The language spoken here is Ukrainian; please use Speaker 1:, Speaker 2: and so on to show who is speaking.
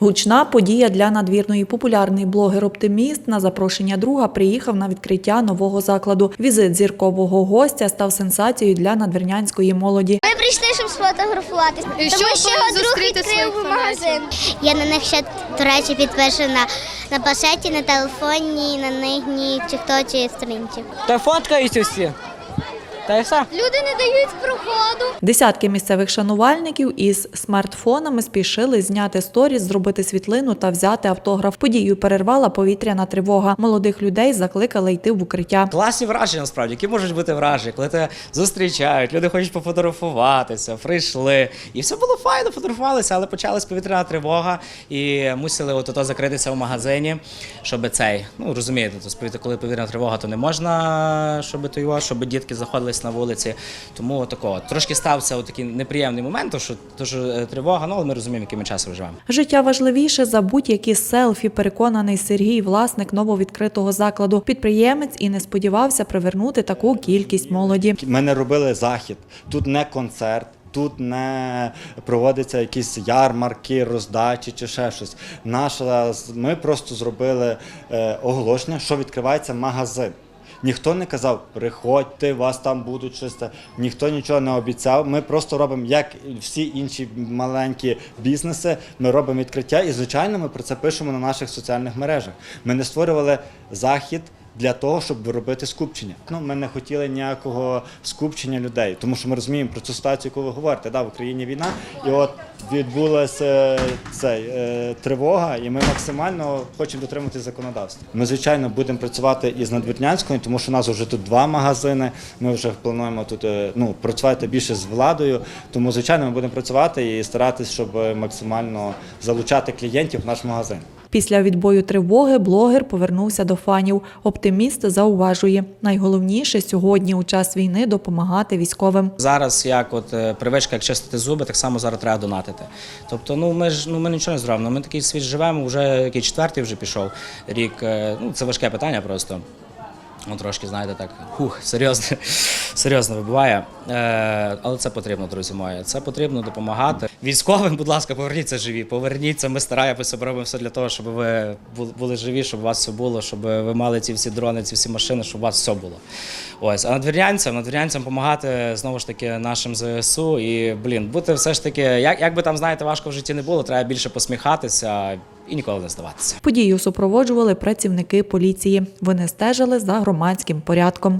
Speaker 1: Гучна подія для надвірної популярний блогер-оптиміст на запрошення друга приїхав на відкриття нового закладу. Візит зіркового гостя став сенсацією для надвірнянської молоді.
Speaker 2: Ми прийшли, щоб сфотографуватись.
Speaker 3: І
Speaker 2: тому що його друг відкрив магазин. Я на них ще, до речі, підписана на планшеті, на телефоні, на них ні тіктоці, сторінці.
Speaker 4: Та фоткаються всі. Та й все.
Speaker 2: Люди не дають проходу.
Speaker 1: Десятки місцевих шанувальників із смартфонами спішили зняти сторіс, зробити світлину та взяти автограф. Подію перервала повітряна тривога. Молодих людей закликали йти в укриття.
Speaker 5: Класні враження насправді, які можуть бути враження, коли тебе зустрічають, люди хочуть пофотографуватися, прийшли. І все було файно, фотографувалися, але почалась повітряна тривога і мусили от ото закритися в магазині, щоб цей, ну розумієте, то сповіти, коли повітряна тривога, то не можна, щоб то його, щоб дітки знаходились на вулиці. Тому такого трошки стався такий неприємний момент, що, то, що е, тривога, ну але ми розуміємо, який ми часом живемо.
Speaker 1: Життя важливіше за будь-які селфі, переконаний Сергій, власник нововідкритого закладу. Підприємець і не сподівався привернути таку кількість молоді.
Speaker 6: Ми не робили захід. Тут не концерт. Тут не проводяться якісь ярмарки, роздачі чи ще щось. Наша ми просто зробили е, оголошення, що відкривається магазин. Ніхто не казав, приходьте, вас там будуть щось. Ніхто нічого не обіцяв. Ми просто робимо, як всі інші маленькі бізнеси. Ми робимо відкриття, і звичайно, ми про це пишемо на наших соціальних мережах. Ми не створювали захід для того, щоб робити скупчення. Ну, ми не хотіли ніякого скупчення людей, тому що ми розуміємо про цю ситуацію, яку ви говорите. Да, в Україні війна, і от відбулася цей, тривога, і ми максимально хочемо дотримати законодавства. Ми, звичайно, будемо працювати із Надвірнянською, тому що у нас вже тут два магазини. Ми вже плануємо тут е, ну, працювати більше з владою. Тому, звичайно, ми будемо працювати і старатися, щоб максимально залучати клієнтів в наш магазин.
Speaker 1: Після відбою тривоги блогер повернувся до фанів. Оптиміст зауважує, найголовніше сьогодні у час війни допомагати військовим.
Speaker 5: Зараз як от е, привичка, як чистити зуби, так само зараз треба донатити. Тобто, ну ми ж ну ми нічого не зробимо. Ми такий світ живемо, вже який четвертий вже пішов рік. Е, Ну це важке питання просто. Ну, трошки, знаєте, так, хух, серйозно, серйозно вибуває. Е, але це потрібно, друзі мої. Це потрібно допомагати. Військовим, будь ласка, поверніться живі, поверніться. Ми стараємося, робимо все для того, щоб ви були живі, щоб у вас все було, щоб ви мали ці всі дрони, ці всі машини, щоб у вас все було. Ось, а надвірнянцям, надвірнянцям допомагати знову ж таки нашим ЗСУ. І, блін, бути все ж таки, як, як би там, знаєте, важко в житті не було, треба більше посміхатися і ніколи не здаватися.
Speaker 1: Подію супроводжували працівники поліції. Вони стежили за громадським порядком.